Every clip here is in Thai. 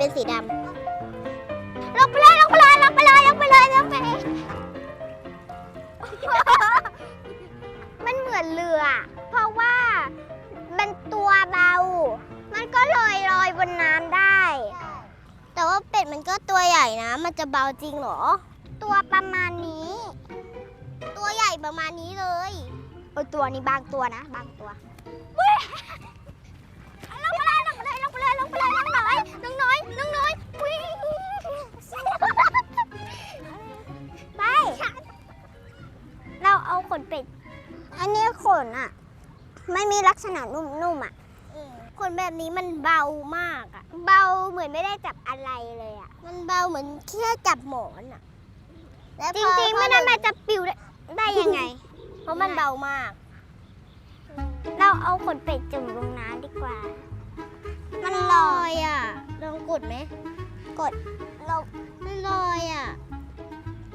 เป็นสีดำลงไปเลยลงไปเลยลงไปเลยลงไปเลยลงไปเลยมันเหมือนเรือ เพราะว่ามันตัวเบา มันก็ลอยลอยบนน้ำได้ แต่ว่าเป็ดมันก็ตัวใหญ่นะ มันจะเบาจริงเหรอ ตัวประมาณนี้ ตัวใหญ่ประมาณนี้เลย เออตัวนี้บางตัวนะ บางตัว มีลักษณะนุ่มๆอะขนแบบนี้มันเบามากอะ เบาเหมือนไม่ได้จับอะไรเลยอะ มันเบาเหมือนแค่จับหมอนอะจริงๆไม่นั้นมันจะปิวได้ได้ยังไง เพราะมันเบามาก เราเอาขนเป็ดจุ่มลงน้ำดีกว่า มันลอยอะลองกดไหมกดเรามันลอยอะ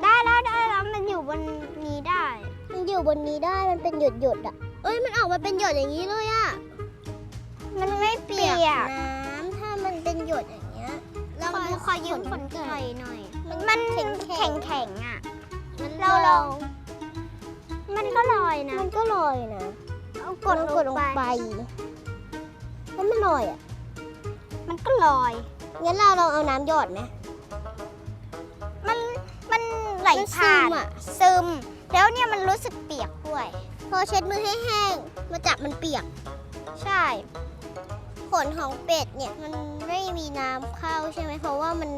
ได้แล้วได้แล้วมันอยู่บนนี้ได้ มันอยู่บนนี้ได้มันเป็นหยดหยดๆอะ เอ้ยมันออกมาเป็นหยดอย่างนี้เลยอะมันไม่เปียกน้ำถ้ามันเป็นหยดอย่างเงี้ยเราดูขอยืมขนไก่หน่อย มันแข็งแข็งแข็งอะเราลองมันก็ลอยนะ มันก็ลอยนะเอากดกดลงไปแล้วมันลอยอะ มันก็ลอยงั้นเราลองเอาน้ำหยอดไหมมันมันไหลผ่านอะซึม แล้วเนี่ยมันรู้สึกเปียกด้วย พอเช็ดมือให้แห้ง มาจับมันเปียก ใช่ ขนของเป็ดเนี่ยมันไม่มีน้ำเข้าใช่ไหมเพราะว่ามัน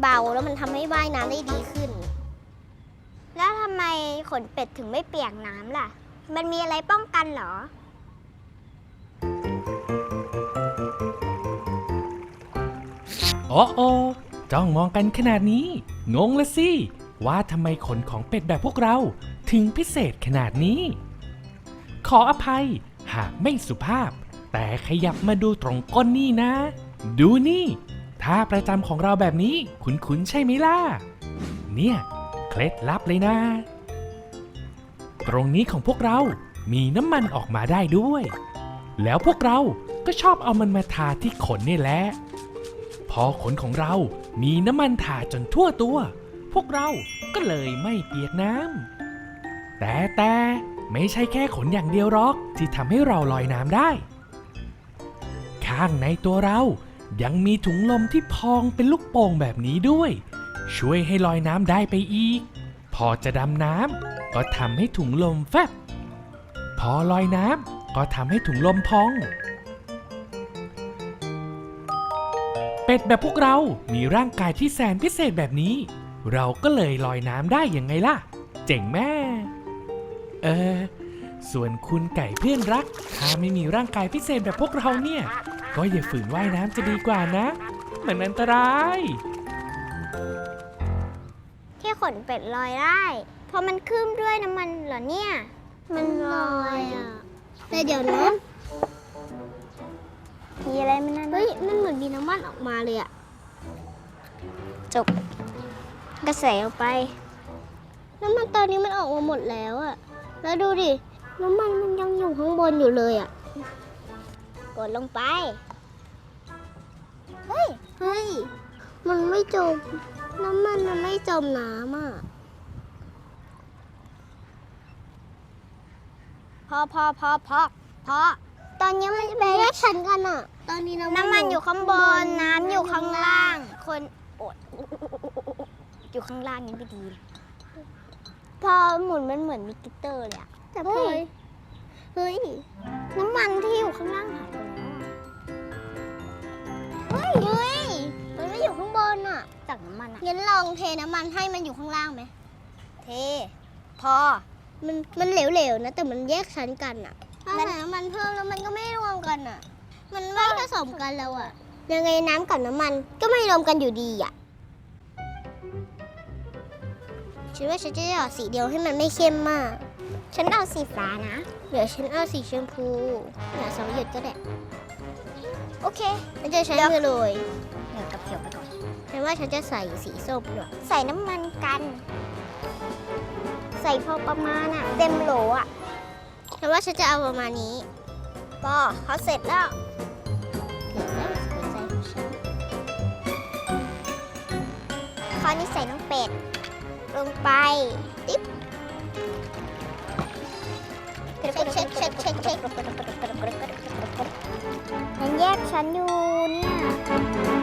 เบาแล้วมันทำให้ว่ายน้ำได้ดีขึ้น แล้วทำไมขนเป็ดถึงไม่เปียกน้ำล่ะ มันมีอะไรป้องกันเหรอโอ้โอจ้องมองกันขนาดนี้ งงละสิ ว่าทำไมขนของเป็ดแบบพวกเราถึงพิเศษขนาดนี้ ออภัย หากไม่สุภาพ แต่ขยับมาดูตรงก้นนี่นะ ดูนี่ท่าประจำของเราแบบนี้คุ้นๆใช่ไหมล่ะ เนี่ย เคล็ดลับเลยนะ ตรงนี้ของพวกเรามีน้ำมันออกมาได้ด้วย แล้วพวกเราก็ชอบเอามันมาทาที่ขนนี่แหละ พอขนของเรามีน้ำมันถ่าจนทั่วตัว พวกเราก็เลยไม่เปียกน้ำแต่แต่ ไม่ใช่แค่ขนอย่างเดียวหรอกที่ทำให้เราลอยน้ำได้ ข้างในตัวเรายังมีถุงลมที่พองเป็นลูกโป่งแบบนี้ด้วย ช่วยให้ลอยน้ำได้ไปอีก พอจะดำน้ำก็ทำให้ถุงลมแฟบพอลอยน้ำก็ทำให้ถุงลมพอง เป็ดแบบพวกเรามีร่างกายที่แสนพิเศษแบบนี้ เราก็เลยลอยน้ำได้ยังไงล่ะ เจ๋งแม่ เออ ส่วนคุณไก่เพื่อนรัก ถ้าไม่มีร่างกายพิเศษแบบพวกเราเนี่ย ก็อย่าฝืนว่ายน้ำจะดีกว่านะ มันอันตราย ที่ขนเป็ดลอยได้เพราะมันขึ้นด้วยน้ำมันเหรอเนี่ย มันลอยอะแต่เดี๋ยวนะมีอะไรมันนั่นเฮ้ยมันเหมือนมีน้ำมันออกมาเลยอะจบกระแสออกไป น้ำมันตอนนี้มันออกมาหมดแล้วอะ แล้วดูดิ น้ำมันมันยังอยู่ข้างบนอยู่เลยอะ กดลงไป เฮ้ย เฮ้ย มันไม่จม น้ำมันมันไม่จมน้ำอะ พอพอพอพอพอตอนนี้มันเป็นแยกชั้นกันอะ ตอนนี้น้ำมันอยู่ข้างบน น้ำอยู่ข้างล่าง คนโอดอยู่ข้างล่างนี่ไม่ดีเลย พอหมุนมันเหมือนมีกลิตเตอร์เลยอะแต่พอเฮ้ยน้ำมันที่อยู่ข้างล่างหายไปแล้วอะเฮ้ยเฮ้ยมันไม่อยู่ข้างบนอะจากน้ำมันอะงั้นลองเทน้ำมันให้มันอยู่ข้างล่างไหม เท พอ มันมันเหลวๆนะ แต่มันแยกชั้นกันอะถ้าใส่น้ำมันเพิ่มแล้วมันก็ไม่รวมกันอะมันไม่ผสมกันแล้วอะยังไงน้ำกับน้ำมันก็ไม่รวมกันอยู่ดีอะ ฉันว่าฉันจะหยอดสีเดียวให้มันไม่เข้มมาก ฉันเอาสีฟ้านะ เดี๋ยวฉันเอาสีชมพูหยอดสองหยดก็ได้โอเคฉันจะใช้มือเลยเดี๋ยวกับเขียวไปก่อนฉันว่าฉันจะใส่สีส้มด้วยใส่น้ำมันกัน ใส่พอประมาณอะเต็มโหลอะฉันว่าฉันจะเอาประมาณนี้ปอเขาเสร็จแล้วเกือบแล้วหัวใจของฉันคราวนี้ใส่น้องเป็ด ลงไปติ๊บเช็คเช็คเช็คเช็คเช็คยันแยกฉันอยู่เนี่ย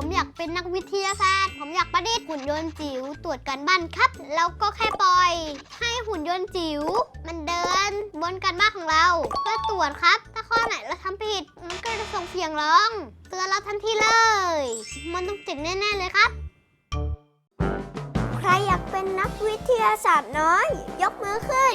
ผมอยากเป็นนักวิทยาศาสตร์ ผมอยากประดิษฐ์หุ่นยนต์จิ๋วตรวจการบ้านครับ แล้วก็แค่ปล่อย ให้หุ่นยนต์จิ๋วมันเดินบนการบ้านของเรา เพื่อตรวจครับ ถ้าข้อไหนเราทำผิด มันก็จะส่งเสียงร้อง เตือนเราทันทีเลย มันต้องเจ๋งแน่ๆเลยครับ ใครอยากเป็นนักวิทยาศาสตร์น้อย ยกมือขึ้น